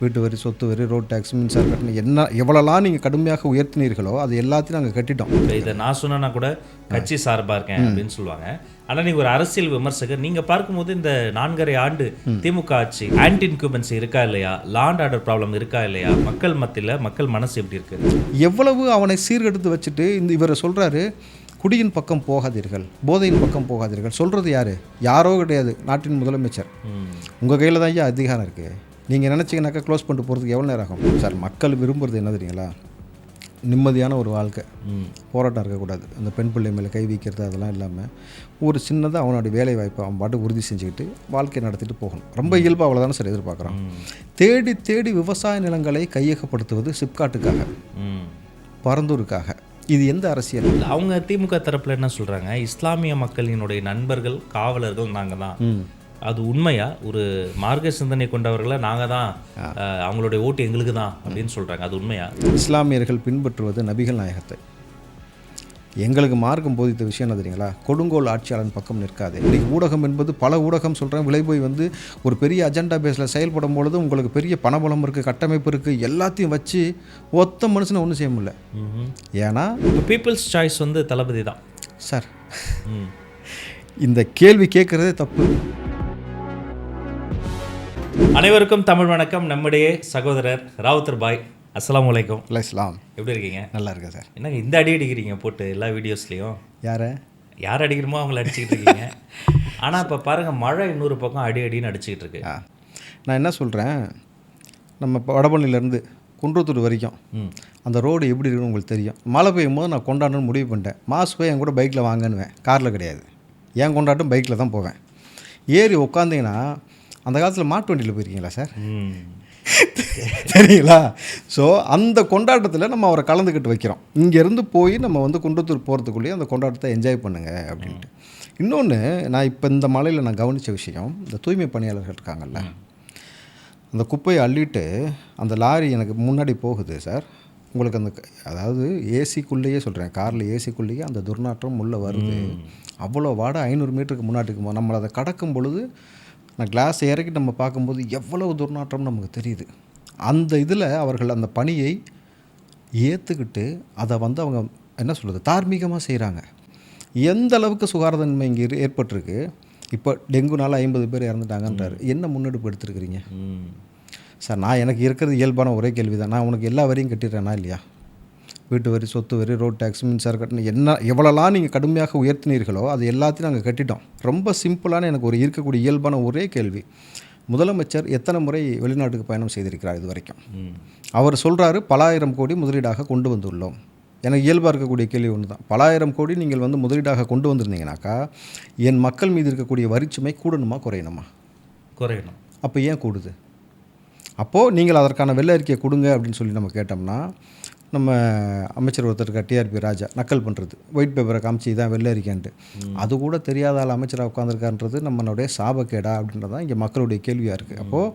வீட்டு வரி சொத்து வரி ரோட் டேக்ஸ் மின்சார கட்டணம் என்ன எவ்வளோலாம் நீங்கள் கடுமையாக உயர்த்தினீர்களோ அது எல்லாத்தையும் நாங்கள் கட்டிட்டோம். இதை நான் சொன்னா கூட கட்சி சார்பா இருக்கேன் அப்படின்னு சொல்லுவாங்க. ஆனா நீங்க ஒரு அரசியல் விமர்சகர் நீங்க பார்க்கும்போது இந்த நான்கரை ஆண்டு திமுக ஆட்சி ஆன்டி இன்குபன்சி இருக்கா இல்லையா? லாண்ட் ஆர்டர் ப்ராப்ளம் இருக்கா இல்லையா? மக்கள் மத்தியில மக்கள் மனசு எப்படி இருக்கு? எவ்வளவு அவனை சீர்கெடுத்து வச்சுட்டு இந்த இவரை சொல்கிறாரு குடியின் பக்கம் போகாதீர்கள் போதையின் பக்கம் போகாதீர்கள். சொல்கிறது யார்? யாரோ கிடையாது நாட்டின் முதலமைச்சர். உங்கள் கையில் தான் ஐயா அதிகாரம் இருக்குது நீங்கள் நினச்சிங்கனாக்கா க்ளோஸ் பண்ணிட்டு போகிறதுக்கு எவ்வளோ நேரம் ஆகும்? சார் மக்கள் விரும்புறது என்ன தெரியுங்களா? நிம்மதியான ஒரு வாழ்க்கை. ம். போராட்டம் இருக்கக்கூடாது. அந்த பெண் பிள்ளை மேலே கை வைக்கிறது அதெல்லாம் இல்லாமல் ஒரு சின்னதாக அவனுடைய வேலை வாய்ப்பை அவன் பாட்டு உறுதி செஞ்சுக்கிட்டு வாழ்க்கையை நடத்திட்டு போகணும். ரொம்ப இயல்பாக அவ்வளோதானே சார் எதிர்பார்க்குறோம். தேடி தேடி விவசாய நிலங்களை கையகப்படுத்துவது சிப்காட்டுக்காக. ம். பரந்தூருக்காக. இது எந்த அரசியல்? அவங்க திமுக தரப்புல என்ன சொல்றாங்க? இஸ்லாமிய மக்களினுடைய நண்பர்கள் காவலர்கள் நாங்க தான் அது உண்மையா? ஒரு மார்க்க சிந்தனை கொண்டவர்களை நாங்க தான் அவங்களுடைய ஓட்டு எங்களுக்கு தான் அப்படின்னு சொல்றாங்க. அது உண்மையா? இஸ்லாமியர்கள் பின்பற்றுவது நபிகள் நாயகத்தை. எங்களுக்கு மார்க்கம் போதித்த விஷயம் என்ன தெரியுங்களா? கொடுங்கோல் ஆட்சியாளன் பக்கம் நிற்காது. இன்னைக்கு ஊடகம் என்பது பல ஊடகம் சொல்கிறேன் விளைபோய் வந்து ஒரு பெரிய அஜெண்டா பேஸில் செயல்படும் பொழுது உங்களுக்கு பெரிய பணபலம் இருக்குது கட்டமைப்பு இருக்குது எல்லாத்தையும் வச்சு ஒத்த மனுஷனை ஒன்றும் செய்ய முடியல. ஏன்னா பீப்புள்ஸ் சாய்ஸ் வந்து தளபதி தான். சார். இந்த கேள்வி கேட்குறதே தப்பு. அனைவருக்கும் தமிழ் வணக்கம். நம்முடைய சகோதரர் ராவுத்தர் பாய் அஸ்ஸலாமு அலைக்கும். இல்லை இஸ்லாம் எப்படி இருக்கீங்க? நல்லா இருக்கேன் சார். என்னங்க இந்த அடி அடிக்கிறீங்க போட்டு எல்லா வீடியோஸ்லேயும்? யாரை? யார் அடிக்கிறமோ அவங்கள அடிச்சுக்கிட்டு இருக்கீங்க. ஆனால் இப்போ பாருங்க மழை இன்னொரு பக்கம் அடி அடின்னு அடிச்சுக்கிட்டு இருக்கு. நான் என்ன சொல்கிறேன் நம்ம வடபழனிலேருந்து குன்றத்தூர் வரைக்கும் அந்த ரோடு எப்படி இருக்குன்னு உங்களுக்கு தெரியும். மழை பெய்யும் போது நான் கொண்டாடணும்னு முடிவு பண்ணிட்டேன். மாஸ் போய் என் கூட பைக்கில் வாங்கன்னுவேன். காரில் கிடையாது. ஏன் கொண்டாட்டம் பைக்கில் தான் போவேன். ஏறி உட்காந்தீங்கன்னா அந்த காலத்தில் மாட்டு வண்டியில் போயிருக்கீங்களா சார்? ம். தெரியுங்களா? ஸோ அந்த கொண்டாட்டத்தில் நம்ம அவரை கலந்துக்கிட்டு வைக்கிறோம். இங்கேருந்து போய் நம்ம வந்து குன்றத்தூர் போகிறதுக்குள்ளேயே அந்த கொண்டாட்டத்தை என்ஜாய் பண்ணுங்க அப்படின்ட்டு. இன்னொன்று நான் இப்போ இந்த மலையில் நான் கவனித்த விஷயம் இந்த தூய்மை பணியாளர்கள் இருக்காங்கல்ல. அந்த குப்பையை அள்ளிட்டு அந்த லாரி எனக்கு முன்னாடி போகுது சார். உங்களுக்கு அந்த அதாவது ஏசிக்குள்ளேயே சொல்கிறேன் காரில் ஏசிக்குள்ளேயே அந்த துர்நாற்றம் உள்ளே வருது. அவ்வளோ வாடை ஐநூறு மீட்டருக்கு முன்னாடிக்கு நம்மளை அதை கடக்கும் பொழுது நான் கிளாஸ் இறக்கி நம்ம பார்க்கும்போது எவ்வளவு துர்நாற்றம் நமக்கு தெரியுது. அந்த இதில் அவர்கள் அந்த பணியை ஏற்றுக்கிட்டு அதை வந்து அவங்க என்ன சொல்கிறது தார்மீகமாக செய்கிறாங்க எந்த அளவுக்கு சுகாதாரத்தன்மை இங்கே ஏற்பட்டிருக்கு இப்போ டெங்குனால ஐம்பது பேர் இறந்துட்டாங்கன்றாரு. என்ன முன்னெடுப்பு எடுத்துருக்கிறீங்க? சார் நான் எனக்கு இருக்கிறது இயல்பான ஒரே கேள்வி தான் நான் உனக்கு எல்லா வரியும் கட்டிடுறேனா இல்லையா? வீட்டு வரி சொத்து வரி ரோட் டேக்ஸ் மின்சார கட்டணம் என்ன எவ்வளோலாம் நீங்கள் கடுமையாக உயர்த்தினீர்களோ அது எல்லாத்தையும் நாங்கள் கட்டிட்டோம். ரொம்ப சிம்பிளான எனக்கு ஒரு இருக்கக்கூடிய இயல்பான ஒரே கேள்வி. முதலமைச்சர் எத்தனை முறை வெளிநாட்டுக்கு பயணம் செய்திருக்கிறார் இது வரைக்கும்? அவர் சொல்கிறாரு பலாயிரம் கோடி முதலீடாக கொண்டு வந்துள்ளோம். எனக்கு இயல்பாக இருக்கக்கூடிய கேள்வி ஒன்று தான் பலாயிரம் கோடி நீங்கள் வந்து முதலீடாக கொண்டு வந்திருந்தீங்கனாக்கா என் மக்கள் மீது இருக்கக்கூடிய வரிச்சுமை கூடணுமா குறையணுமா? குறையணும். அப்போ ஏன் கூடுது? அப்போது நீங்கள் அதற்கான வெள்ளை அறிக்கையை கொடுங்க அப்படின்னு சொல்லி நம்ம கேட்டோம்னா நம்ம அமைச்சர் ஒருத்தர் டிஆர்பி ராஜா நக்கல் பண்ணுறது ஒயிட் பேப்பரை காமிச்சு இதான் வெள்ளை அறிக்கைன்ட்டு அது கூட தெரியாத ஆள் அமைச்சராக உட்காந்துருக்கான்றது நம்மளுடைய சாபக்கேடா அப்படின்றது தான் இங்கே மக்களுடைய கேள்வியாக இருக்குது அப்போது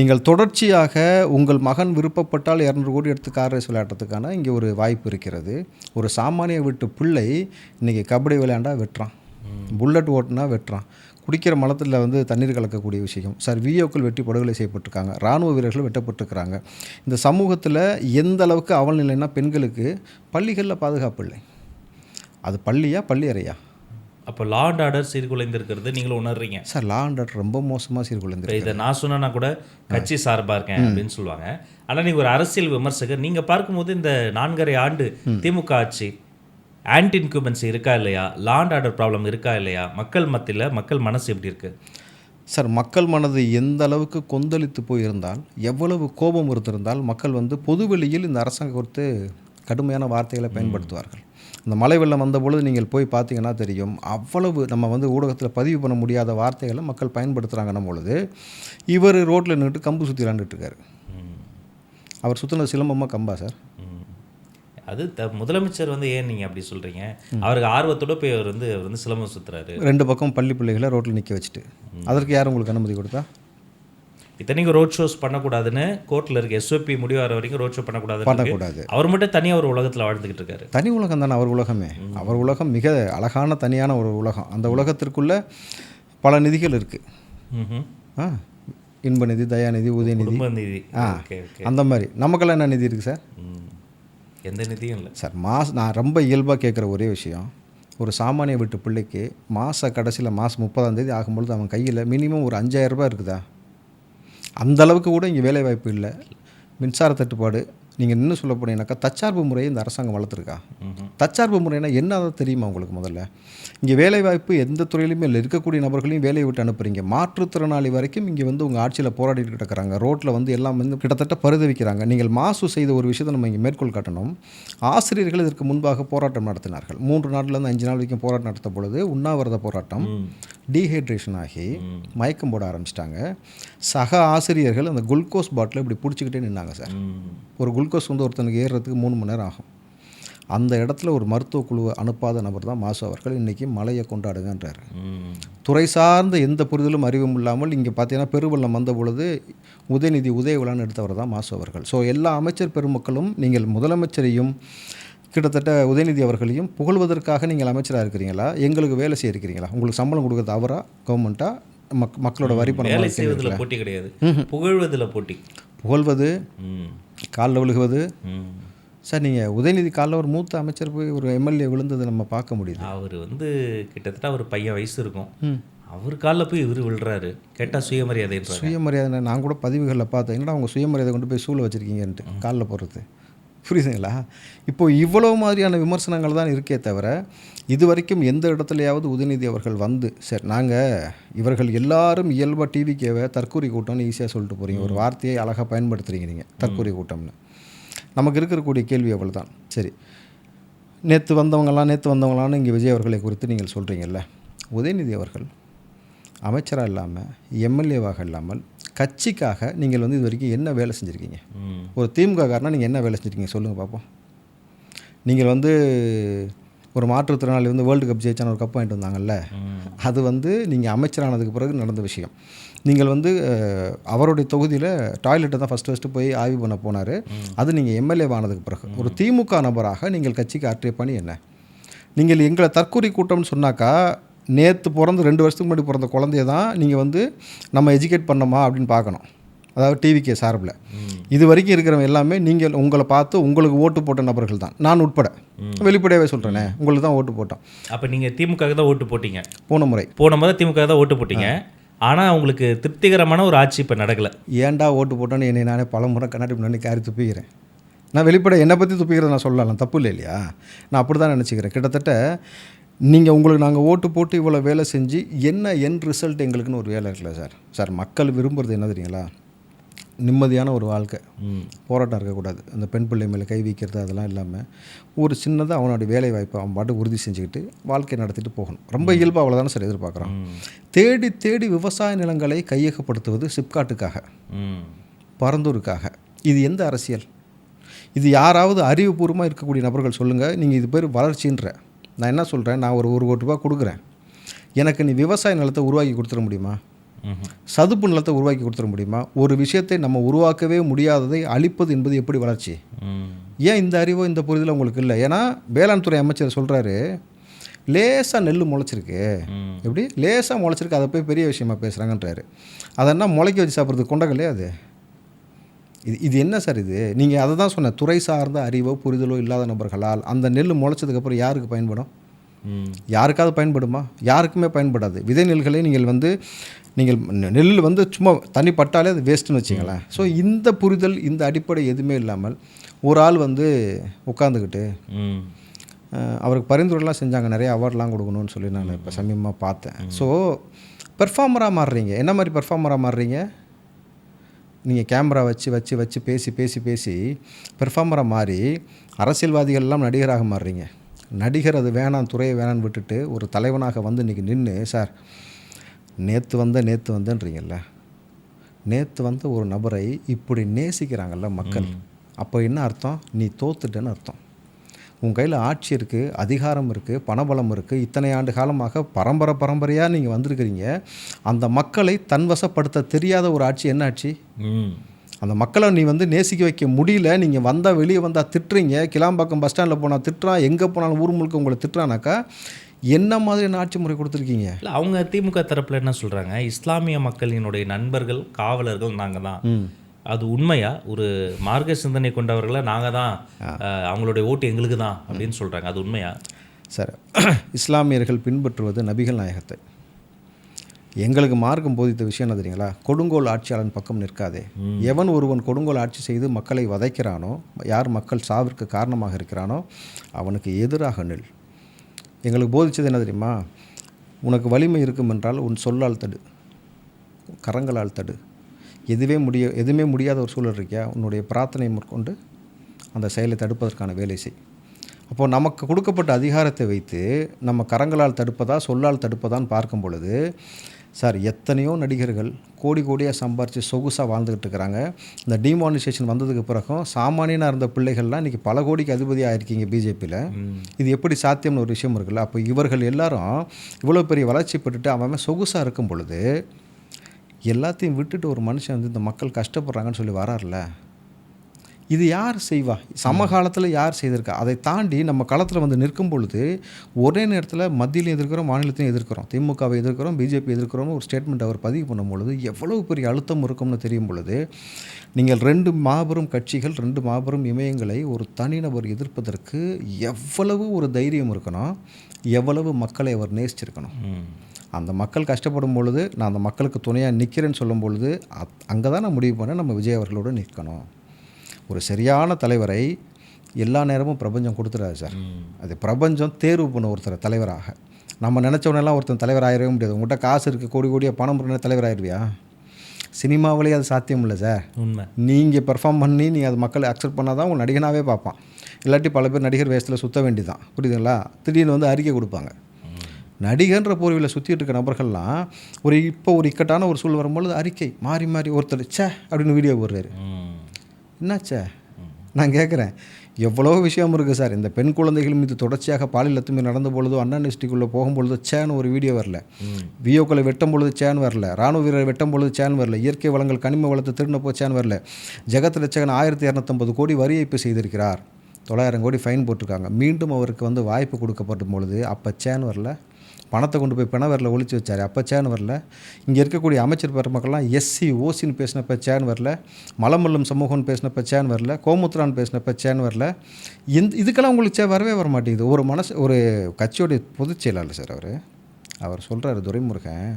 நீங்கள் தொடர்ச்சியாக உங்கள் மகன் விருப்பப்பட்டால் இரநூறு கோடி எடுத்து கார் ரேஸ் விளையாடுறதுக்கான இங்கே ஒரு வாய்ப்பு இருக்கிறது. ஒரு சாமானிய வீட்டு பிள்ளை இன்றைக்கி கபடி விளையாண்டா வெட்டுறான். புல்லட் ஓட்டுனா வெட்டுறான். குடிக்கிற மலத்தில் வந்து தண்ணீர் கலக்கக்கூடிய விஷயம். சார் விஓக்கள் வெட்டி படுகொலை செய்யப்பட்டிருக்காங்க. இராணுவ வீரர்கள் வெட்டப்பட்டிருக்கிறாங்க. இந்த சமூகத்தில் எந்த அளவுக்கு அவல் நிலைன்னா பெண்களுக்கு பள்ளிகளில் பாதுகாப்பு இல்லை. அது பள்ளியா பள்ளி அறையா? அப்போ லா அண்ட் ஆர்டர் சீர்குலைந்திருக்கிறது நீங்களும் உணர்றீங்க. சார் லா அண்ட் ஆர்டர் ரொம்ப மோசமாக சீர்குலைந்து இதை நான் சொன்னா கூட கட்சி சார்பா இருக்கேன் அப்படின்னு சொல்லுவாங்க. ஆனா நீங்க ஒரு அரசியல் விமர்சகர் நீங்க பார்க்கும்போது இந்த நான்கரை ஆண்டு திமுக ஆட்சி ஆன்டி இன்குபன்சி இருக்கா இல்லையா? லாண்ட் ஆர்டர் ப்ராப்ளம் இருக்கா இல்லையா? மக்கள் மத்தியில மக்கள் மனசு எப்படி இருக்கு? சார் மக்கள் மனது எந்த அளவுக்கு கொந்தளித்து போயிருந்தால் எவ்வளவு கோபம் இருந்திருந்தால் மக்கள் வந்து பொதுவெளியில் இந்த அரசாங்கம் குறித்து கடுமையான வார்த்தைகளை பயன்படுத்துவார்கள். இந்த மழை வெள்ளம் வந்த பொழுது நீங்கள் போய் பார்த்தீங்கன்னா தெரியும் அவ்வளவு நம்ம வந்து ஊடகத்தில் பதிவு பண்ண முடியாத வார்த்தைகளை மக்கள் பயன்படுத்துகிறாங்கன்னும் பொழுது இவர் ரோட்டில் நின்றுட்டு கம்பு சுற்றி விளாண்டுட்டு இருக்காரு. ம். அவர் சுற்றின சிலம்பமாக கம்பா சார். அது த முதலமைச்சர் வந்து ஏன் நீங்க அப்படி சொல்றீங்க? அவருக்கு ஆர்வத்தோட போய் அவர் வந்து அவர் வந்து சிலம்பம் சுத்துறாரு. ரெண்டு பக்கம் பள்ளி பிள்ளைகளை ரோட்டில் நிற்க வச்சுட்டு. அதற்கு யார் உங்களுக்கு அனுமதி கொடுத்தா? இத்தனைக்கும் ரோட் ஷோஸ் பண்ணக்கூடாதுன்னு கோர்ட்ல இருக்கு எஸ்ஓபி முடிவு வர வரைக்கும் ரோட் ஷோ பண்ணக்கூடாதுன்னு இருக்கு. பண்ணக்கூடாது. அவர் மட்டும் தனியா ஒரு உலகத்துல வாழ்ந்துகிட்டு இருக்காரு. தனி உலகம் தானே அவர் உலகமே. அவர் உலகம் மிக அழகான தனியான ஒரு உலகம். அந்த உலகத்திற்குள்ள பல நிதிகள் இருக்குது. ஆ இன்ப நிதி தயாநிதி உதயநிதி. நிதி ஆ அந்த மாதிரி. நமக்கெல்லாம் என்ன நிதி இருக்குது சார்? ம். எந்த நிதியும் இல்லை. சார் மாஸ் நான் ரொம்ப இயல்பாக கேட்குற ஒரே விஷயம் ஒரு சாமானிய வீட்டு பிள்ளைக்கு மாத கடைசியில் மாதம் முப்பதாம் தேதி ஆகும்பொழுது அவன் கையில் மினிமம் ஒரு 5000 ரூபாய் இருக்குதா? அந்தளவுக்கு கூட இங்கே வேலைவாய்ப்பு இல்லை. மின்சார தட்டுப்பாடு நீங்கள் இன்னும் சொல்ல போனீங்கன்னாக்கா தற்சார்பு முறையை இந்த அரசாங்கம் வளர்த்துருக்கா? தற்சார்பு முறைனா என்ன அதை தெரியுமா உங்களுக்கு முதல்ல? இங்கே வேலைவாய்ப்பு எந்த துறையிலுமே இல்லை. இருக்கக்கூடிய நபர்களையும் வேலையை விட்டு அனுப்புறீங்க. மாற்றுத்திறனாளி வரைக்கும் இங்கே வந்து உங்கள் ஆட்சியில் போராடிட்டு கிடக்குறாங்க. ரோட்டில் வந்து எல்லாம் வந்து கிட்டத்தட்ட பரிதவிக்கிறாங்க. நீங்கள் மாசு செய்த ஒரு விஷயத்தை நம்ம இங்கே மேற்கோள் காட்டணும். ஆசிரியர்கள் இதற்கு முன்பாக போராட்டம் நடத்தினார்கள். மூன்று நாள்லேருந்து அஞ்சு நாள் வரைக்கும் போராட்டம் நடத்த பொழுது உண்ணாவிரத போராட்டம். டீஹைட்ரேஷன் ஆகி மயக்கம் போட ஆரம்பிச்சிட்டாங்க. சக ஆசிரியர்கள் அந்த குளுக்கோஸ் பாட்டிலை இப்படி பிடிச்சிக்கிட்டே நின்னாங்க சார். ஒரு குளுக்கோஸ் வந்து ஒருத்தனுக்கு ஏறுறதுக்கு மூணு மணி நேரம் ஆகும். அந்த இடத்துல ஒரு மருத்துவ குழுவை அனுப்பாத நபர் தான் மாசு அவர்கள். இன்றைக்கி மலையை கொண்டாடுங்கன்றார். துறை சார்ந்த எந்த புரிதலும் அறிவும் இல்லாமல் இங்கே பார்த்தீங்கன்னா பெருவெள்ளம் வந்த பொழுது உதயநிதி உதயவிழான்னு எடுத்தவர் தான் மாசு அவர்கள். ஸோ எல்லா அமைச்சர் பெருமக்களும் நீங்கள் முதலமைச்சரையும் கிட்டத்தட்ட உதயநிதி அவர்களையும் புகழ்வதற்காக நீங்கள் அமைச்சராக இருக்கிறீங்களா? எங்களுக்கு வேலை செய்ய இருக்கிறீங்களா உங்களுக்கு சம்பளம் கொடுக்குறது அவரா? கவர்மெண்ட்டாக மக் மக்களோட வரி வேலை பணம் செய்வதில் போட்டி கிடையாது. புகழ்வதில் போட்டி. புகழ்வது. காலில் விழுகுவது. சார் நீங்கள் உதயநிதி காலைல ஒரு மூத்த அமைச்சர் போய் ஒரு எம்எல்ஏ விழுந்ததை நம்ம பார்க்க முடியுது. அவர் வந்து கிட்டத்தட்ட அவர் பையன் வயசு இருக்கும். அவர் காலில் போய் இவர் விழுறாரு. கேட்டால் சுயமரியாதைன்றாங்க சுயமரியாதை நான் கூட பதிவுகளில் பார்த்தேன். என்னடா அவங்க சுயமரியாதை கொண்டு போய் சூழ வச்சுருக்கீங்கன்ட்டு காலில் போடுறது? புரியுதுங்களா? இப்போ இவ்வளவு மாதிரியான விமர்சனங்கள் தான் இருக்கே தவிர இது வரைக்கும் எந்த இடத்துலையாவது உதயநிதி அவர்கள் வந்து சரி நாங்கள் இவர்கள் எல்லாரும் இயல்பாக டிவிக்கேவை தற்கூரி கூட்டம்னு ஈஸியாக சொல்லிட்டு போகிறீங்க ஒரு வார்த்தையை அழகாக பயன்படுத்துகிறீங்க நீங்கள் தற்கூரி கூட்டம்னு. நமக்கு இருக்கக்கூடிய கேள்வி அவ்வளோ தான் சரி. நேற்று வந்தவங்கலாம் நேற்று வந்தவங்களான்னு இங்கே விஜய் அவர்களை குறித்து நீங்கள் சொல்கிறீங்கல்ல உதயநிதி அவர்கள் அமைச்சராக இல்லாமல் எம்எல்ஏவாக இல்லாமல் கட்சிக்காக நீங்கள் வந்து இது வரைக்கும் என்ன வேலை செஞ்சுருக்கீங்க. ஒரு திமுக காரனா நீங்கள் என்ன வேலை செஞ்சுருக்கீங்க? சொல்லுங்கள் பார்ப்போம் நீங்கள் வந்து ஒரு மாற்றுத்திறனாளி வந்து வேர்ல்டு கப் ஜெயிச்சான ஒரு கப் வாங்கிட்டு வந்தாங்கல்ல? அது வந்து நீங்கள் அமைச்சரானதுக்கு பிறகு நடந்த விஷயம். நீங்கள் வந்து அவருடைய தொகுதியில் டாய்லெட்டை தான் ஃபஸ்ட்டு ஃபஸ்ட்டு போய் ஆய்வு பண்ண போனார். அது நீங்கள் எம்எல்ஏ ஆனதுக்கு பிறகு. ஒரு திமுக நபராக நீங்கள் கட்சிக்கு ஆற்றிய பணி என்ன? நீங்கள் எங்களை தற்கூரி கூட்டம்னு சொன்னாக்கா நேற்று பிறந்து ரெண்டு வருஷத்துக்கு முன்னாடி பிறந்த குழந்தைய தான் நீங்கள் வந்து நம்ம எஜுகேட் பண்ணோமா அப்படின்னு பார்க்கணும். அதாவது டிவிகே சார்பில். இது வரைக்கும் இருக்கிறவங்க எல்லாமே நீங்கள் உங்களை பார்த்து உங்களுக்கு ஓட்டு போட்ட நபர்கள் தான். நான் உட்பட. வெளிப்படையாகவே சொல்கிறேனே உங்களுக்கு தான் ஓட்டு போட்டோம். அப்போ நீங்கள் திமுக தான் ஓட்டு போட்டீங்க. போன முறை. போன முறை திமுக தான் ஓட்டு போட்டீங்க. ஆனால் உங்களுக்கு திருப்திகரமான ஒரு ஆட்சி இப்போ நடக்கலை. ஏன்டா ஓட்டு போட்டோன்னு என்னை நானே பல முறை கண்ணாடி முன்னாடி காரி துப்பிக்கிறேன். நான் வெளிப்படை என்னை பற்றி துப்பிக்கிறத நான் சொல்லலாம் தப்பு இல்லை இல்லையா? நான் அப்படி தான் நினச்சிக்கிறேன். கிட்டத்தட்ட நீங்கள் உங்களுக்கு நாங்கள் ஓட்டு போட்டு இவ்வளோ வேலை செஞ்சு என்ன என் ரிசல்ட் எங்களுக்குன்னு ஒரு வேலை இருக்குல்ல சார்? சார் மக்கள் விரும்புறது என்ன தெரியுங்களா? நிம்மதியான ஒரு வாழ்க்கை. போராட்டம் இருக்கக்கூடாது. அந்த பெண் பிள்ளை மேலே கை வைக்கிறது அதெல்லாம் இல்லாமல் ஒரு சின்னதாக அவனோட வேலை வாய்ப்பை அவன் பாட்டு உறுதி செஞ்சுக்கிட்டு வாழ்க்கை நடத்திட்டு போகணும். ரொம்ப இயல்பாக அவ்வளோதானே சார் எதிர்பார்க்குறோம். தேடி தேடி விவசாய நிலங்களை கையகப்படுத்துவது சிப்காட்டுக்காக. பரந்தூருக்காக. இது எந்த அரசியல்? இது யாராவது அறிவுபூர்வமாக இருக்கக்கூடிய நபர்கள் சொல்லுங்கள் நீங்கள் இது பேர் வளர்ச்சின்ற. நான் என்ன சொல்கிறேன் நான் ஒரு ஒரு கோடி ரூபாய் கொடுக்குறேன். எனக்கு நீ விவசாய நிலத்தை உருவாக்கி கொடுத்துட முடியுமா. சதுப்பு நிலத்தை உருவாக்கி கொடுத்துட முடியுமா? ஒரு விஷயத்தை நம்ம உருவாக்கவே முடியாததை அழிப்பது என்பது எப்படி வளர்ச்சி? ஏன் இந்த அறிவோ இந்த புரிதல் உங்களுக்கு இல்லை? ஏன்னா வேளாண் துறை அமைச்சர் சொல்கிறாரு லேசாக நெல் முளைச்சிருக்கு. எப்படி? லேசாக முளைச்சிருக்கு அதை போய் பெரிய விஷயமா பேசுகிறாங்கன்றாரு அதென்னா முளைக்க வச்சு சாப்பிட்றதுக்கு கொண்டகலையே அது? இது இது என்ன சார் இது? நீங்கள் அதை தான் சொன்னேன் துறை சார்ந்த அறிவோ புரிதலோ இல்லாத நபர்களால் அந்த நெல் முளைச்சதுக்கப்புறம் யாருக்கு பயன்படும்? யாருக்காவது பயன்படுமா? யாருக்குமே பயன்படாது. விதை நெல்களை நீங்கள் வந்து நீங்கள் நெல் வந்து சும்மா தண்ணி பட்டாலே அது வேஸ்ட்டுன்னு வச்சுங்களேன். ஸோ இந்த புரிதல் இந்த அடிப்படை எதுவுமே இல்லாமல் ஒரு ஆள் வந்து உட்காந்துக்கிட்டு அவருக்கு பரிந்துரைலாம் செஞ்சாங்க. நிறைய அவார்ட்லாம் கொடுக்கணும்னு சொல்லி நான் இப்போ சமீபமாக பார்த்தேன். ஸோ பெர்ஃபார்மராக மாறுறீங்க. என்ன மாதிரி பெர்ஃபார்மராக மாறுறீங்க? நீங்கள் கேமரா வச்சு வச்சு வச்சு பேசி பேசி பேசி பெர்ஃபார்மராக மாறி அரசியல்வாதிகள் எல்லாம் நடிகராக மாறுறீங்க. நடிகர் அது வேணாம் துறையை வேணான்னு விட்டுட்டு ஒரு தலைவனாக வந்து இன்றைக்கி நின்று சார் நேற்று வந்த நேற்று வந்தேன்றீங்கல்ல. நேற்று வந்த ஒரு நபரை இப்படி நேசிக்கிறாங்கல்ல மக்கள். அப்போ என்ன அர்த்தம்? நீ தோத்துட்டேன்னு அர்த்தம். உன் கையில் ஆட்சி இருக்குது அதிகாரம் இருக்குது பணபலம் இருக்குது இத்தனை ஆண்டு காலமாக பரம்பரை பரம்பரையாக நீங்கள் வந்திருக்கிறீங்க. அந்த மக்களை தன்வசப்படுத்த தெரியாத ஒரு ஆட்சி என்ன ஆட்சி? ம். அந்த மக்களை நீ வந்து நேசிக்க வைக்க முடியல. நீங்கள் வந்தால் வெளியே வந்தால் திட்டுறீங்க. கிளாம்பாக்கம் பஸ் ஸ்டாண்டில் போனால் திட்டுறான் எங்கே போனாலும் ஊர் முழுக்க உங்களை திட்டுறானாக்கா என்ன மாதிரியான ஆட்சி முறை கொடுத்துருக்கீங்க? இல்லை அவங்க திமுக தரப்புல என்ன சொல்றாங்க? இஸ்லாமிய மக்களினுடைய நண்பர்கள் காவலர்கள் நாங்க தான் அது உண்மையா? ஒரு மார்க்க சிந்தனை கொண்டவர்களை நாங்க தான் அவங்களுடைய ஓட்டு எங்களுக்கு தான் அப்படின்னு சொல்றாங்க. அது உண்மையா? சார் இஸ்லாமியர்கள் பின்பற்றுவது நபிகள் நாயகத்தை. எங்களுக்கு மார்க்கம் போதித்த விஷயம் என்ன தெரியுங்களா? கொடுங்கோல் ஆட்சியாளன் பக்கம் நிற்காதே. எவன் ஒருவன் கொடுங்கோல் ஆட்சி செய்து மக்களை வதைக்கிறானோ யார் மக்கள் சாவிற்கு காரணமாக இருக்கிறானோ அவனுக்கு எதிராக நில். எங்களுக்கு போதிச்சது என்ன தெரியுமா? உனக்கு வலிமை இருக்கும் என்றால் உன் சொல்லால் தடு. கரங்களால் தடு. எதுவே முடிய எதுவுமே முடியாத ஒரு சூழல் இருக்கியா? உன்னுடைய பிரார்த்தனை மேற்கொண்டு அந்த செயலை தடுப்பதற்கான வேலை செய். அப்போது நமக்கு கொடுக்கப்பட்ட அதிகாரத்தை வைத்து நம்ம கரங்களால் தடுப்பதா சொல்லால் தடுப்பதான்னு பார்க்கும் பொழுது சார் எத்தனையோ நடிகர்கள் கோடி கோடியாக சம்பாரித்து சொகுசாக வாழ்ந்துக்கிட்டு இருக்கிறாங்க. இந்த டிமானிசேஷன் வந்ததுக்கு பிறகும் சாமானியனாக இருந்த பிள்ளைகள்லாம் இன்றைக்கி பல கோடிக்கு அதிபதியாக ஆயிருக்கீங்க பிஜேபியில் இது எப்படி சாத்தியம்னு ஒரு விஷயம் இருக்குல்ல? அப்போ இவர்கள் எல்லாரும் இவ்வளோ பெரிய வளர்ச்சி பெற்றுட்டு அவன் சொகுசாக இருக்கும் பொழுது எல்லாத்தையும் விட்டுட்டு ஒரு மனுஷன் வந்து இந்த மக்கள் கஷ்டப்படுறாங்கன்னு சொல்லி வரார்ல இது யார் செய்வா? சமகாலத்தில் யார் செய்திருக்கா? அதை தாண்டி நம்ம களத்தில் வந்து நிற்கும் பொழுது ஒரே நேரத்தில் மத்தியிலையும் எதிர்க்கிறோம் மாநிலத்தையும் எதிர்க்கிறோம். திமுகவை எதிர்க்கிறோம் பிஜேபி எதிர்க்கிறோம்னு ஒரு ஸ்டேட்மெண்ட் அவர் பதிவு பண்ணும் பொழுது எவ்வளவு பெரிய அழுத்தம் இருக்கும்னு தெரியும் பொழுது நீங்கள் ரெண்டு மாபெரும் கட்சிகள் ரெண்டு மாபெரும் இமயங்களை ஒரு தனிநபர் எதிர்ப்பதற்கு எவ்வளவு ஒரு தைரியம் இருக்கணும் எவ்வளவு மக்களை அவர் நேசிச்சிருக்கணும்? அந்த மக்கள் கஷ்டப்படும் பொழுது நான் அந்த மக்களுக்கு துணையாக நிற்கிறேன்னு சொல்லும் பொழுது அங்கே தான் நான் முடிவு பண்ண நம்ம விஜய் அவர்களோடு நிற்கணும். ஒரு சரியான தலைவரை எல்லா நேரமும் பிரபஞ்சம் கொடுத்துடாது சார். அது பிரபஞ்சம் தேர்வு பண்ண ஒருத்தர் தலைவராக. நம்ம நினச்சவனெல்லாம் ஒருத்தன் தலைவர் ஆயிடவே முடியாது. உங்கள்கிட்ட காசு இருக்குது கோடி கோடியாக பணம் இருந்தால் தலைவர் ஆயிடுவியா சினிமாவிலேயே அது சாத்தியம் இல்லை சார். உண்மை. நீங்கள் பெர்ஃபார்ம் பண்ணி நீங்கள் அது மக்களை அக்செப்ட் பண்ணால் தான் உங்கள் நடிகனாகவே பார்ப்பான். இல்லாட்டி பல பேர் நடிகர் வேஷத்தில் சுத்த வேண்டியதான் புரியுதுங்களா? திடீர்னு வந்து அறிக்கை கொடுப்பாங்க. நடிகன்ற போர்வையில் சுற்றிட்டு இருக்க நபர்கள்லாம் ஒரு இப்போ ஒரு இக்கட்டான ஒரு சூழல் வரும்பொழுது அறிக்கை மாறி மாறி ஒருத்தர் சே அப்படின்னு வீடியோ போடுறாரு. என்னாச்சே நான் கேட்குறேன் எவ்வளோ விஷயம் இருக்குது சார். இந்த பெண் குழந்தைகள் மீது தொடர்ச்சியாக பாலியல் அத்துமீறி நடந்த பொழுதோ அண்ணா டிஸ்ட்ரிக்குள்ளே போகும்பொழுது சேன் ஒரு வீடியோ வரல. வியோக்களை வெட்டும் பொழுது சேன் வரல. ராணுவ வீரரை வெட்டும் பொழுது சேன் வரல. இயற்கை வளங்கள் கனிம வளத்தை திருடினப்போ சேன் வரல. ஜெகத் லட்சகன் ஆயிரத்தி இரநூத்தம்பது கோடி வரி ஏய்ப்பு செய்திருக்கிறார். தொள்ளாயிரம் கோடி ஃபைன் போட்டிருக்காங்க. மீண்டும் அவருக்கு வந்து வாய்ப்பு கொடுக்கப்படும் பொழுது அப்போ சேன் வரல. பணத்தை கொண்டு போய் பிணவரில் ஒழிச்சு வச்சார். அப்போ சேன் வரல. இங்கே இருக்கக்கூடிய அமைச்சர் பெருமக்கள்லாம் எஸ்சி ஓசின்னு பேசினப்ப சேன் வரல. மலமல்லும் சமூகம்னு பேசினப்ப சேன் வரல. கோமுத்ரான்னு பேசினப்ப சேன் வரல. இந்த இதுக்கெல்லாம் உங்களுக்கு சே வரவே வர மாட்டேங்குது. ஒரு மனசு ஒரு கட்சியோடைய பொதுச் செயலாளர் சார் அவர் அவர் சொல்கிறாரு துரைமுருகன்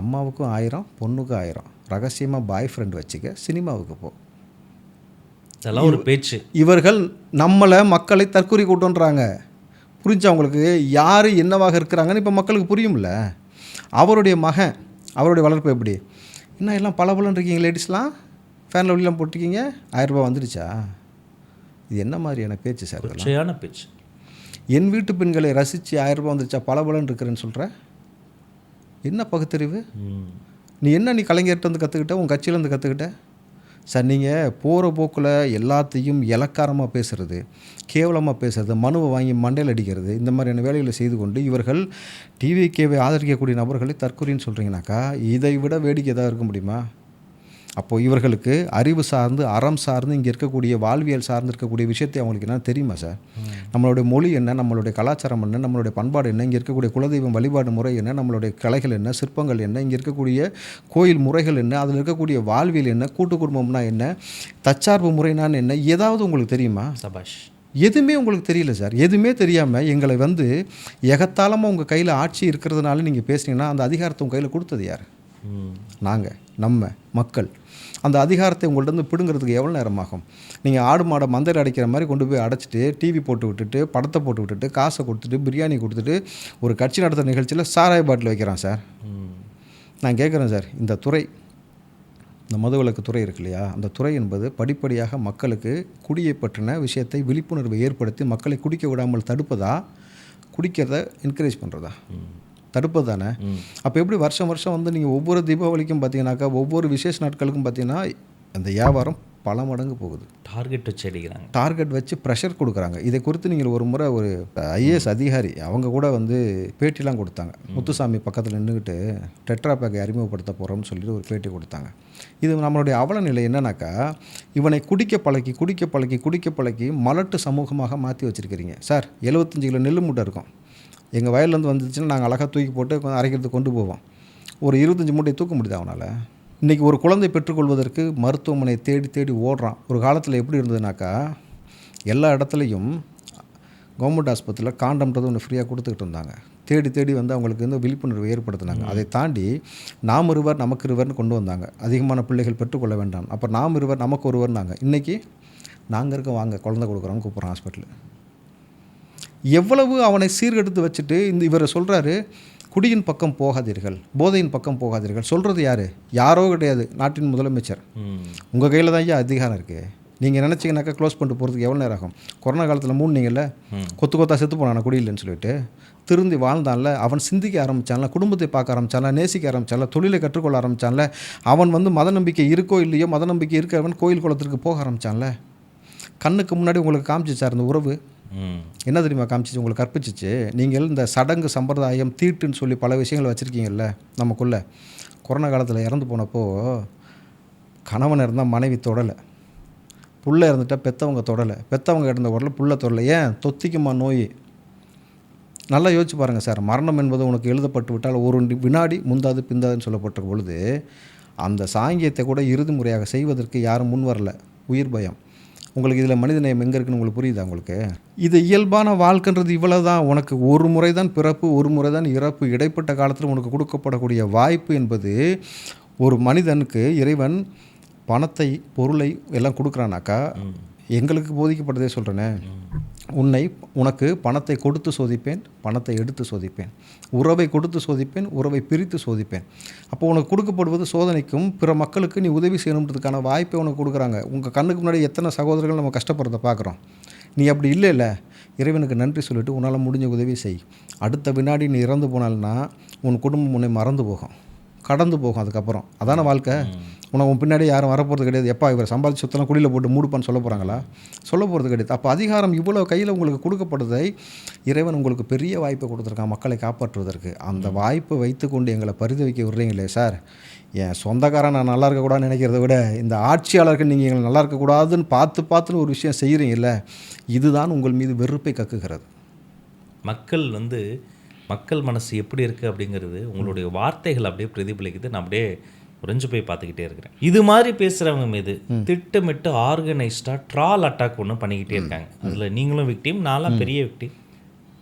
அம்மாவுக்கும் ஆயிரம் பொண்ணுக்கும் ஆயிரம். ரகசியமாக பாய் ஃப்ரெண்ட் வச்சுக்க சினிமாவுக்கு போ. இதெல்லாம் ஒரு பேச்சு. இவர்கள் நம்மளை மக்களை தற்கொலை கூட்டோன்றாங்க. புரிஞ்சா அவங்களுக்கு யார் என்னவாக இருக்கிறாங்கன்னு இப்போ மக்களுக்கு புரியும்ல. அவருடைய மகன் அவருடைய வளர்ப்பு எப்படி? என்ன எல்லாம் பல இருக்கீங்க லேடிஸ்லாம்? ஃபேனில் வெளிலாம் போட்டிருக்கீங்க? ஆயிரரூபா வந்துடுச்சா? இது என்ன மாதிரியான பேச்சு சார் கொச்சையான பேச்சு. என் வீட்டு பெண்களை ரசித்து ஆயிரரூபா வந்துருச்சா பல இருக்கிறேன்னு சொல்கிற என்ன பகுத்தறிவு. நீ என்ன நீ கலைஞர்கிட்ட வந்து கற்றுக்கிட்ட உன் கட்சியிலேருந்து கற்றுக்கிட்ட சார் நீங்கள் போகிற போக்கில் எல்லாத்தையும் இலக்காரமாக பேசுகிறது கேவலமாக பேசுறது மனுவை வாங்கி மண்டையில் அடிக்கிறது இந்த மாதிரியான வேலைகளை செய்து கொண்டு இவர்கள் டிவிகேவை ஆதரிக்கக்கூடிய நபர்களை தற்கொலைன்னு சொல்கிறீங்கனாக்கா இதை விட வேடிக்கை ஏதாவது இருக்க முடியுமா? அப்போது இவர்களுக்கு அறிவு சார்ந்து அறம் சார்ந்து இங்கே இருக்கக்கூடிய வாழ்வியல் சார்ந்து இருக்கக்கூடிய விஷயத்தை அவங்களுக்கு என்ன தெரியுமா சார்? நம்மளுடைய மொழி என்ன? நம்மளுடைய கலாச்சாரம் என்ன? நம்மளுடைய பண்பாடு என்ன? இங்கே இருக்கக்கூடிய குலதெய்வம் வழிபாடு முறை என்ன? நம்மளுடைய கலைகள் என்ன? சிற்பங்கள் என்ன? இங்கே இருக்கக்கூடிய கோயில் முறைகள் என்ன? அதில் இருக்கக்கூடிய வாழ்வியல் என்ன? கூட்டு குடும்பம்னா என்ன? தற்சார்பு முறைனான்னு என்ன? ஏதாவது உங்களுக்கு தெரியுமா? சபாஷ். எதுவுமே உங்களுக்கு தெரியல சார். எதுவுமே தெரியாமல் எங்களை வந்து எகத்தாளமாக உங்கள் கையில் ஆட்சி இருக்கிறதுனால நீங்கள் பேசுனீங்கன்னா அந்த அதிகாரத்தை உங்கள் கையில் கொடுத்தது யார். நாங்கள் நம்ம மக்கள். அந்த அதிகாரத்தை உங்கள்கிட்ட இருந்து பிடுங்கிறதுக்கு எவ்வளோ நேரம் ஆகும் நீங்கள் ஆடு மாடை மந்திர அடைக்கிற மாதிரி கொண்டு போய் அடைச்சிட்டு டிவி போட்டு விட்டுட்டு படத்தை போட்டு விட்டுட்டு காசை கொடுத்துட்டு பிரியாணி கொடுத்துட்டு ஒரு கட்சி நடத்துகிற நிகழ்ச்சியில் சாராய பாட்டில் வைக்கிறான் சார். நான் கேட்குறேன் சார் இந்த துறை இந்த மதுவிலக்கு துறை இருக்கு இல்லையா? அந்த துறை என்பது படிப்படியாக மக்களுக்கு குடியை பற்றின விஷயத்தை விழிப்புணர்வை ஏற்படுத்தி மக்களை குடிக்க விடாமல் தடுப்பதா? குடிக்கிறத என்கரேஜ் பண்ணுறதா தடுப்பது தானே? அப்போ எப்படி வருஷம் வருஷம் வந்து நீங்கள் ஒவ்வொரு தீபாவளிக்கும் பார்த்தீங்கன்னாக்கா ஒவ்வொரு விசேஷ நாட்களுக்கும் பார்த்தீங்கன்னா அந்த வியாபாரம் பல மடங்கு போகுது. டார்கெட் வச்சு அடிக்கிறாங்க. டார்கெட் வச்சு ப்ரெஷர் கொடுக்குறாங்க. இதை குறித்து நீங்கள் ஒரு முறை ஒரு ஐஏஎஸ் அதிகாரி அவங்க கூட வந்து பேட்டிலாம் கொடுத்தாங்க. முத்துசாமி பக்கத்தில் நின்றுக்கிட்டு டெட்ரா பேக்கை அறிமுகப்படுத்த போகிறோம்னு சொல்லிட்டு ஒரு பேட்டி கொடுத்தாங்க. இது நம்மளுடைய அவல நிலை என்னன்னாக்கா இவனை குடிக்க பழக்கி குடிக்க பழக்கி குடிக்க பழக்கி மலட்டு சமூகமாக மாற்றி வச்சுருக்கிறீங்க. சார் 75 கிலோ நெல் மூட்டை இருக்கும். எங்கள் வயல்லேருந்து வந்துச்சுன்னா நாங்கள் அழகாக தூக்கி போட்டு அரைக்கிறதுக்கு கொண்டு போவோம். ஒரு இருபத்தஞ்சி மூட்டையை தூக்க முடியுது அவனால்? இன்றைக்கி ஒரு குழந்தை பெற்றுக்கொள்வதற்கு மருத்துவமனையை தேடி தேடி ஓடுறான். ஒரு காலத்தில் எப்படி இருந்ததுனாக்கா எல்லா இடத்துலையும் கவர்மெண்ட் ஆஸ்பத்திரியில் காண்டம்ன்றது ஒன்று ஃப்ரீயாக கொடுத்துக்கிட்டு இருந்தாங்க. தேடி தேடி வந்து அவங்களுக்கு வந்து விழிப்புணர்வு ஏற்படுத்தினாங்க. அதை தாண்டி நாம் இருவர் நமக்கு இருவர்னு கொண்டு வந்தாங்க. அதிகமான பிள்ளைகள் பெற்றுக்கொள்ள வேண்டாம். அப்போ நாம் இருவர் நமக்கு ஒருவர்னாங்க இன்றைக்கி நாங்கள் இருக்க வாங்க குழந்தை கொடுக்குறோன்னு கூப்பிட்றோம் ஹாஸ்பிட்டலு எவ்வளவு அவனை சீர்கெடுத்து வச்சுட்டு இந்த இவரை சொல்கிறாரு குடியின் பக்கம் போகாதீர்கள் போதையின் பக்கம் போகாதீர்கள். சொல்கிறது யார்? யாரோ கிடையாது நாட்டின் முதலமைச்சர். உங்கள் கையில் தான் ஐயா அதிகாரம் இருக்குது நீங்கள் நினச்சிங்கனாக்கா க்ளோஸ் பண்ணிட்டு போகிறதுக்கு எவ்வளோ நேரம் ஆகும்? கொரோனா காலத்தில் மூணுனீங்கல்ல கொத்து கொத்தா செத்து போனான குடியில்லைன்னு சொல்லிட்டு திருந்தி வாழ்ந்தான்ல அவன் சிந்திக்க ஆரம்பிச்சான்ல குடும்பத்தை பார்க்க ஆரம்பிச்சான்ல நேசிக்க ஆரம்பிச்சான்ல தொழிலை கற்றுக்கொள்ள ஆரம்பிச்சான்ல அவன் வந்து மத நம்பிக்கை இருக்கோ இல்லையோ மத நம்பிக்கை இருக்கிறவன் கோயில் குளத்திற்கு போக ஆரம்பிச்சான்ல. கண்ணுக்கு முன்னாடி உங்களுக்கு காமிச்சிச்சார் இந்த உறவு. என்ன தெரியுமா காமிச்சிச்சு? உங்களுக்கு கற்பிச்சிச்சு. நீங்கள் இந்த சடங்கு சம்பிரதாயம் தீட்டுன்னு சொல்லி பல விஷயங்கள் வச்சுருக்கீங்கல்ல நமக்குள்ள. கொரோனா காலத்தில் இறந்து போனப்போ கணவன் இருந்தால் மனைவி தொடலை. புள்ள இறந்துட்டா பெற்றவங்க தொடலை. பெற்றவங்க இறந்த உடல புள்ள தொடலை. ஏன்? தொத்திக்குமா நோய்? நல்லா யோசிச்சு பாருங்கள் சார். மரணம் என்பது உனக்கு எழுதப்பட்டு விட்டால் ஒரு வினாடி முந்தாது பிந்தாதுன்னு சொல்லப்பட்ட பொழுது அந்த சாங்கியத்தை கூட இறுதி முறையாக செய்வதற்கு யாரும் முன் வரல. உயிர் பயம். உங்களுக்கு இதில் மனிதநேயம் எங்கே இருக்குன்னு உங்களுக்கு புரியுதா உங்களுக்கு? இது இயல்பான வாழ்க்கைன்றது இவ்வளவு தான் உனக்கு ஒரு முறை தான் பிறப்பு ஒரு முறை தான் இறப்பு. இடைப்பட்ட காலத்தில் உனக்கு கொடுக்கப்படக்கூடிய வாய்ப்பு என்பது ஒரு மனிதனுக்கு இறைவன் பணத்தை பொருளை எல்லாம் கொடுக்குறானாக்கா எங்களுக்கு போதிக்கப்பட்டதே சொல்கிறேனே உன்னை உனக்கு பணத்தை கொடுத்து சோதிப்பேன் பணத்தை எடுத்து சோதிப்பேன். உறவை கொடுத்து சோதிப்பேன் உறவை பிரித்து சோதிப்பேன். அப்போ உனக்கு கொடுக்கப்படுவது சோதனைக்கும் பிற மக்களுக்கு நீ உதவி செய்யணுன்றதுக்கான வாய்ப்பை உனக்கு கொடுக்குறாங்க. உங்கள் கண்ணுக்கு முன்னாடி எத்தனை சகோதரர்கள் நம்ம கஷ்டப்படுறத பார்க்குறோம். நீ அப்படி இல்லை இல்லை. இறைவனுக்கு நன்றி சொல்லிட்டு உன்னால் முடிஞ்ச உதவி செய். அடுத்த வினாடி நீ இறந்து போனால்னா உன் குடும்பம் உன்னை மறந்து போகும். கடந்து போகும் அதுக்கப்புறம். அதான வாழ்க்கை. உனக்கு உன் பின்னாடி யாரும் வரப்போகிறது கிடையாது. எப்பா இவர் சம்பாதிச்சு சுத்தலாம் குடியில் போட்டு மூடுப்பான்னு சொல்ல போகிறாங்களா சொல்ல போகிறது கிடையாது. அப்போ அதிகாரம் இவ்வளோ கையில் உங்களுக்கு கொடுக்கப்படுதை இறைவன் உங்களுக்கு பெரிய வாய்ப்பை கொடுத்துருக்கான் மக்களை காப்பாற்றுவதற்கு. அந்த வாய்ப்பை வைத்துக்கொண்டு எங்களை பரிதவிக்க விடுறீங்களே சார். என் சொந்தக்காரன் நான் நல்லா இருக்கக்கூடாதுன்னு நினைக்கிறத விட இந்த ஆட்சியாளர்கள் நீங்கள் எங்களை நல்லா இருக்கக்கூடாதுன்னு பார்த்து பார்த்துன்னு ஒரு விஷயம் செய்கிறீங்கல்ல இதுதான் உங்கள் மீது வெறுப்பை கக்குகிறது. மக்கள் வந்து மக்கள் மனசு எப்படி இருக்குது அப்படிங்கிறது உங்களுடைய வார்த்தைகள் அப்படியே பிரதிபலிக்குது. நான் அப்படியே உறைஞ்சு போய் பார்த்துக்கிட்டே இருக்கிறேன். இது மாதிரி பேசுகிறவங்க மீது திட்டமிட்டு ஆர்கனைஸ்டாக ட்ரால் அட்டாக் ஒன்று பண்ணிக்கிட்டே இருக்காங்க. அதில் நீங்களும் விக்டிம் நான்லாம் பெரிய விக்டிம்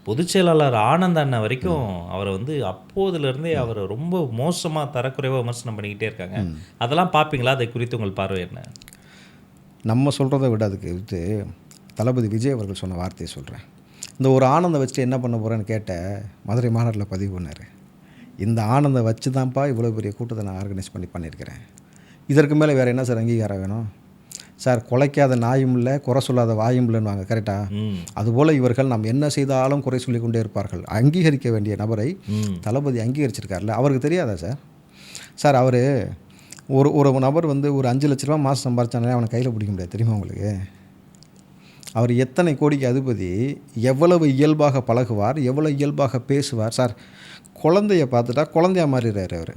பொதுச் செயலாளர் ஆனந்த் அண்ணன் வரைக்கும் அவரை வந்து அப்போதுலேருந்தே அவரை ரொம்ப மோசமாக தரக்குறைவாக விமர்சனம் பண்ணிக்கிட்டே இருக்காங்க. அதெல்லாம் பார்ப்பீங்களா? அதை குறித்து உங்கள் பார்வை என்ன? நம்ம சொல்கிறத விட அதுக்கு இது தளபதி விஜய் அவர்கள் சொன்ன வார்த்தையை சொல்கிறேன் இந்த ஒரு ஆனந்தம் வச்சுட்டு என்ன பண்ண போகிறேன்னு கேட்ட மதுரை மாநாட்டில் பதிவு பண்ணார். இந்த ஆனந்தம் வச்சு தான்ப்பா இவ்வளோ பெரிய கூட்டத்தை நான் ஆர்கனைஸ் பண்ணி பண்ணியிருக்கிறேன். இதற்கு மேலே வேறு என்ன சார் அங்கீகாரம் வேணும்? சார் குலைக்காத நாயும் இல்லை குறை சொல்லாத வாயும் இல்லைன்னு வாங்க கரெக்டாக அதுபோல் இவர்கள் நாம் என்ன செய்தாலும் குறை சொல்லிக் கொண்டே இருப்பார்கள். அங்கீகரிக்க வேண்டிய நபரை தளபதி அங்கீகரிச்சிருக்காருல்ல அவருக்கு தெரியாதா சார்? சார் அவர் ஒரு ஒரு நபர் வந்து ஒரு அஞ்சு லட்ச ரூபா மாதம் சம்பாரிச்சானே அவனை கையில் பிடிக்க முடியாது தெரியுமா உங்களுக்கு? அவர் எத்தனை கோடிக்கு அதிபதி எவ்வளவு இயல்பாக பழகுவார் எவ்வளவு இயல்பாக பேசுவார்? சார் குழந்தைய பார்த்துட்டா குழந்தையா மாறிடுறாரு அவர்.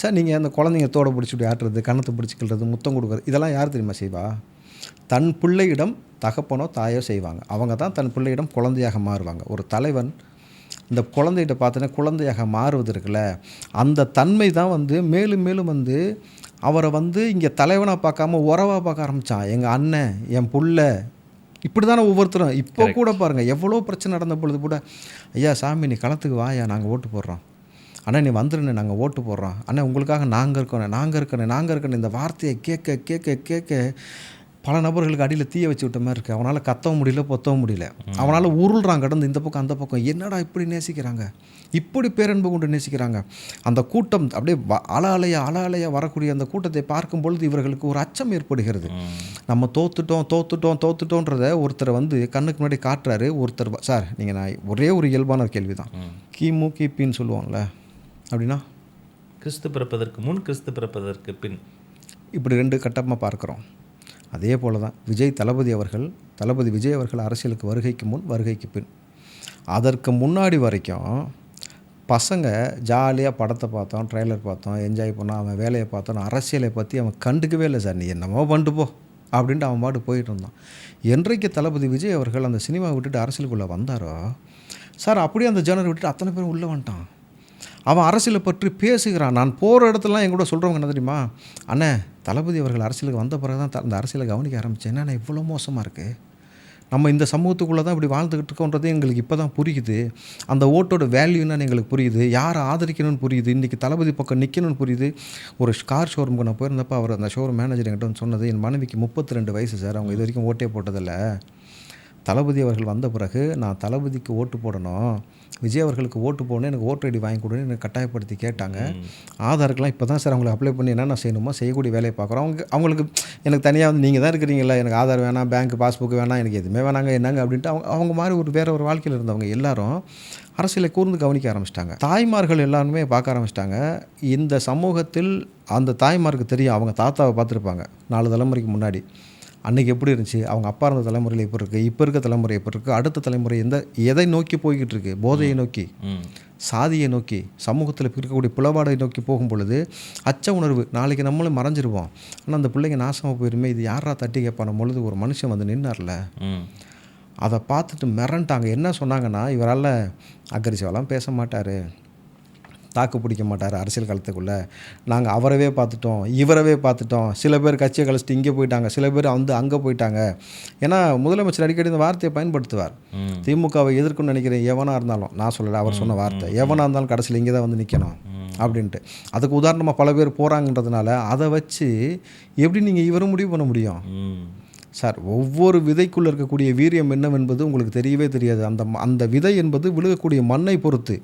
சார் நீங்கள் அந்த குழந்தைங்க தோட பிடிச்சி ஆட்டுறது கன்னத்தை பிடிச்சிக்கிறது முத்தம் கொடுக்குறது இதெல்லாம் யார் தெரியுமா செய்வா? தன் பிள்ளையிடம் தகப்பனோ தாயோ செய்வாங்க. அவங்க தான் தன் பிள்ளையிடம் குழந்தையாக மாறுவாங்க. ஒரு தலைவன் இந்த குழந்தைகிட்ட பார்த்தோன்னா குழந்தையாக மாறுவது இருக்குல்ல அந்த தன்மை தான் வந்து மேலும் மேலும் வந்து அவரை வந்து இங்கே தலைவனாக பார்க்காம உறவாக பார்க்க ஆரம்பித்தான் எங்கள் அண்ணன் என் புள்ள இப்படி தானே ஒவ்வொருத்தரும். இப்போ கூட பாருங்கள் எவ்வளோ பிரச்சனை நடந்த பொழுது கூட ஐயா சாமி நீ களத்துக்கு வாயா நாங்கள் ஓட்டு போடுறோம். அண்ணா நீ வந்துருண்ணே நாங்கள் ஓட்டு போடுறோம். அண்ணா உங்களுக்காக நாங்கள் இருக்கோண்ணே நாங்கள் இருக்கண்ணே நாங்கள் இருக்கண்ணே இந்த வார்த்தையை கேட்க கேட்க கேட்க பல நபர்களுக்கு அடியில் தீய வச்சு விட்ட மாதிரி இருக்குது அவனால் கத்தவும் முடியல பொத்தவும் முடியல. அவனால் உருள்றான் கடந்து இந்த பக்கம் அந்த பக்கம். என்னடா இப்படி நேசிக்கிறாங்க? இப்படி பேரன்பு கொண்டு நேசிக்கிறாங்க? அந்த கூட்டம் அப்படியே அல அலையா அல அலையா வரக்கூடிய அந்த கூட்டத்தை பார்க்கும் பொழுது இவர்களுக்கு ஒரு அச்சம் ஏற்படுகிறது. நம்ம தோத்துட்டோம் தோத்துட்டோம் தோத்துட்டோன்றத ஒருத்தர் வந்து கண்ணுக்கு முன்னாடி காட்டுறாரு. ஒருத்தர் சார் நீங்கள் நான் ஒரே ஒரு இயல்பான கேள்வி தான் கிமு கிபின்னு சொல்லுவோம்ல. அப்படின்னா? கிறிஸ்து பிறப்பதற்கு முன் கிறிஸ்து பிறப்பதற்கு பின். இப்படி ரெண்டு கட்டமாக பார்க்குறோம். அதே போல தான் விஜய் தளபதி அவர்கள் தளபதி விஜய் அவர்கள் அரசியலுக்கு வருகைக்கு முன் வருகைக்கு பின். அதற்கு முன்னாடி வரைக்கும் பசங்க ஜாலியாக படத்தை பார்த்தோம் ட்ரெய்லர் பார்த்தோம் என்ஜாய் பண்ணோம் அவன் வேலையை பார்த்தோம் அரசியலை பற்றி அவன் கண்டுக்கவே இல்லை சார் நீ என்னமோ பண்ணிட்டு போ அப்படின்ட்டு அவன் பாட்டு போயிட்டு இருந்தான். என்றைக்கு தளபதி விஜய் அவர்கள் அந்த சினிமாவை விட்டுட்டு அரசியலுக்குள்ளே வந்தாரோ சார் அப்படியே அந்த ஜேர்னலை விட்டுட்டு அத்தனை பேரும் உள்ளே வந்துட்டான். அவன் அரசியலை பற்றி பேசுகிறான். நான் போகிற இடத்துலலாம் என் கூட சொல்கிறவங்க என்ன தெரியுமா? அண்ணே தளபதி அவர்கள் அரசியலுக்கு வந்த பிறகு தான் அந்த அரசியலை கவனிக்க ஆரம்பித்தேன் என்ன இவ்வளோ மோசமாக இருக்குது நம்ம இந்த சமூகத்துக்குள்ளே தான் இப்படி வாழ்ந்துக்கிட்டு இருக்கோன்றது எங்களுக்கு இப்போ தான் புரியுது. அந்த ஓட்டோட வேல்யூ என்னன்னு எங்களுக்கு புரியுது. யாரை ஆதரிக்கணும்னு புரியுது. இன்றைக்கி தளபதி பக்கம் நிற்கணும்னு புரியுது. ஒரு கார் ஷோரூமுக்கு நான் போயிருந்தப்போ அவர் அந்த ஷோரூம் மேனேஜர் என்கிட்ட வந்து சொன்னது என் மனைவிக்கு முப்பத்தி ரெண்டு வயசு சார் அவங்க இது வரைக்கும் ஓட்டே போட்டதில்லை. தளபதி அவர்கள் வந்த பிறகு நான் தளபதிக்கு ஓட்டு போடணும். விஜய் அவர்களுக்கு ஓட்டு போடணும் எனக்கு ஓட்டு ஐடி வாங்கி கொடுன்னு எனக்கு கட்டாயப்படுத்தி கேட்டாங்க. ஆதாருக்கெலாம் இப்போ தான் சார் அவங்களுக்கு அப்ளை பண்ணி என்னென்ன செய்யணுமோ செய்யக்கூடிய வேலையை பார்க்குறோம். அவங்க அவங்களுக்கு எனக்கு தனியாக வந்து நீங்கள் தான் இருக்கிறீங்களா எனக்கு ஆதார் வேணாம் பேங்க் பாஸ்புக் வேணாம் எனக்கு எதுவுமே வேணாங்க என்னங்க அப்படின்ட்டு அவங்க அவங்க மாதிரி ஒரு வேற ஒரு வாழ்க்கையில் இருந்தவங்க எல்லாரும் அரசியலை கூர்ந்து கவனிக்க ஆரம்பிச்சிட்டாங்க. தாய்மார்கள் எல்லாருமே பார்க்க ஆரம்பிச்சிட்டாங்க. இந்த சமூகத்தில் அந்த தாய்மாருக்கு தெரியும் அவங்க தாத்தாவை பார்த்துருப்பாங்க நாலு தலைமுறைக்கு முன்னாடி. அன்றைக்கி எப்படி இருந்துச்சு? அவங்க அப்பா இருந்த தலைமுறையில் எப்படி இருக்குது இப்போ இருக்க தலைமுறை எப்படி இருக்குது அடுத்த தலைமுறை எந்த எதை நோக்கி போய்கிட்டு இருக்கு? போதையை நோக்கி சாதியை நோக்கி சமூகத்தில் இருக்கக்கூடிய பிளவாடை நோக்கி போகும் பொழுது அச்ச உணர்வு நாளைக்கு நம்மளும் மறைஞ்சிருவோம். ஆனால் அந்த பிள்ளைங்க நாசமாக போயிருமே இது யாரா தட்டி கேட்பான பொழுது ஒரு மனுஷன் வந்து நின்னார்ல. அதை பார்த்துட்டு மிரண்டாங்க. என்ன சொன்னாங்கன்னா இவரால் அக்ரிசிவெல்லாம் பேச மாட்டார். தாக்கு பிடிக்க மாட்டார் அரசியல் காலத்துக்குள்ளே நாங்கள் அவரவே பார்த்துட்டோம் இவரவே பார்த்துட்டோம். சில பேர் கட்சியை கழிச்சிட்டு இங்கே போயிட்டாங்க சில பேர் வந்து அங்கே போயிட்டாங்க. ஏன்னா முதலமைச்சர் அடிக்கடி இந்த வார்த்தையை பயன்படுத்துவார். திமுகவை எதிர்க்குன்னு நினைக்கிறேன் எவனாக இருந்தாலும். நான் சொல்லலை அவர் சொன்ன வார்த்தை. எவனாக இருந்தாலும் கடைசியில் இங்கே தான் வந்து நிற்கணும் அப்படின்ட்டு. அதுக்கு உதாரணமாக பல பேர் போகிறாங்கன்றதுனால அதை வச்சு எப்படி நீங்கள் இவரும் முடிவு பண்ண முடியும்? சார் ஒவ்வொரு விதைக்குள்ளே இருக்கக்கூடிய வீரியம் என்னவென்பது உங்களுக்கு தெரியவே தெரியாது. அந்த அந்த விதை என்பது விழுகக்கூடிய மண்ணை பொறுத்து.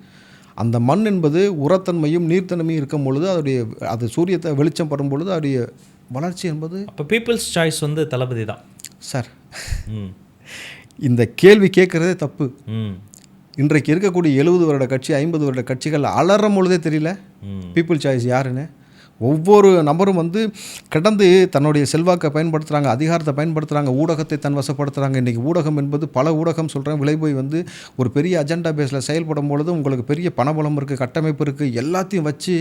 அந்த மண் என்பது உரத்தன்மையும் நீர்த்தன்மையும் இருக்கும் பொழுது அதோடைய அது சூரியத்தை வெளிச்சம் படும் பொழுது அதோடைய வளர்ச்சி என்பது அப்போ பீப்புள்ஸ் சாய்ஸ் வந்து தளபதி தான். சார் ம். இந்த கேள்வி கேட்குறதே தப்பு. ம். இன்றைக்கு இருக்கக்கூடிய எழுபது வருட கட்சி ஐம்பது வருட கட்சிகள் அலறும் பொழுதே தெரியல. ம். பீப்புள் சாய்ஸ் யாருன்னு? ஒவ்வொரு நபரும் வந்து கடந்து தன்னுடைய செல்வாக்கை பயன்படுத்துகிறாங்க அதிகாரத்தை பயன்படுத்துகிறாங்க ஊடகத்தை தன் வசப்படுத்துகிறாங்க இன்றைக்கி ஊடகம் என்பது பல ஊடகம் சொல்கிறேன் விளைபோய் வந்து ஒரு பெரிய அஜெண்டா பேஸில் செயல்படும் பொழுது உங்களுக்கு பெரிய பணபலம் இருக்குது கட்டமைப்பு இருக்குது எல்லாத்தையும் வச்சு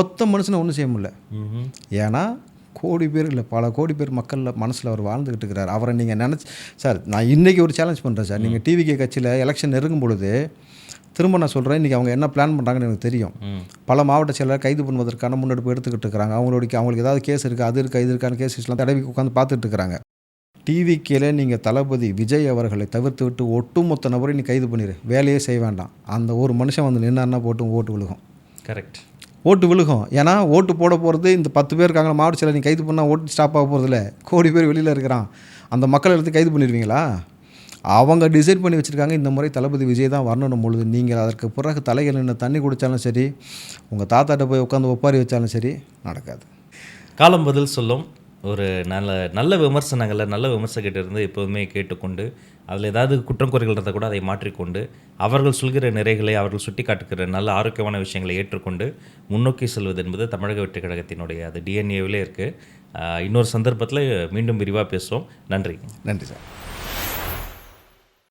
ஒத்த மனுஷனை ஒன்றும் செய்ய முடியல. ஏன்னா கோடி பேர் இல்லை பல கோடி பேர் மக்கள் மனசில் அவர் வாழ்ந்துக்கிட்டு இருக்கிறார். அவரை நீங்கள் நினச்சி சார் நான் இன்றைக்கி ஒரு சேலஞ்ச் பண்ணுறேன் சார். நீங்கள் டிவிகே கட்சியில் எலெக்ஷன் நெருங்கும் பொழுது திரும்ப நான் சொல்கிறேன் இன்றைக்கி அவங்க என்ன பிளான் பண்ணுறாங்கன்னு எனக்கு தெரியும். பல மாவட்ட செயலர் கைது பண்ணுவதற்கான முன்னெடுப்பு எடுத்துக்கிட்டு இருக்கிறாங்க. அவங்களுடைய அவங்களுக்கு ஏதாவது கேஸ் இருக்குது அது இருக்குது இது இருக்கான கேசஸ்லாம் தடவி உட்காந்து பார்த்துட்டு இருக்கிறாங்க. டிவிக்கில் நீங்கள் தளபதி விஜய் அவர்களை தவிர்த்து விட்டு ஒட்டுமொத்த நபரையும் நீ கைது பண்ணிடு வேலையே செய்ய வேண்டாம். அந்த ஒரு மனுஷன் வந்து நின்னான்னா போட்டு ஓட்டு விழுகும். கரெக்ட் ஓட்டு விழுகும். ஏன்னா ஓட்டு போட போகிறது இந்த பத்து பேர் இருக்காங்க மாவட்ட செயலர் நீ கைது பண்ணால் ஓட்டு ஸ்டாப் ஆக போகிறதில்ல கோடி பேர் வெளியில் இருக்கிறான். அந்த மக்களை எடுத்து கைது பண்ணிடுவீங்களா? அவங்க டிசைட் பண்ணி வச்சுருக்காங்க இந்த முறை தளபதி விஜய் தான் வரணும் பொழுது நீங்கள் அதற்கு பிறகு தலைகள் நின்று தண்ணி குடித்தாலும் சரி உங்கள் தாத்தாட்ட போய் உட்காந்து ஒப்பாரி வச்சாலும் சரி நடக்காது. காலம் பதில் சொல்லும். ஒரு நல்ல நல்ல விமர்சனங்களை நல்ல விமர்சகிட்ட இருந்து எப்போதுமே கேட்டுக்கொண்டு அதில் ஏதாவது குற்றம் குறைகள் இருந்தால் கூட அதை மாற்றிக்கொண்டு அவர்கள் சொல்கிற நிறைகளை அவர்கள் சுட்டி காட்டுகிற நல்ல ஆரோக்கியமான விஷயங்களை ஏற்றுக்கொண்டு முன்னோக்கி செல்வது என்பது தமிழக வெற்றி கழகத்தினுடைய அது டிஎன்ஏவிலே இருக்குது இன்னொரு சந்தர்ப்பத்தில் மீண்டும் விரிவாக பேசுவோம். நன்றி. நன்றி சார்.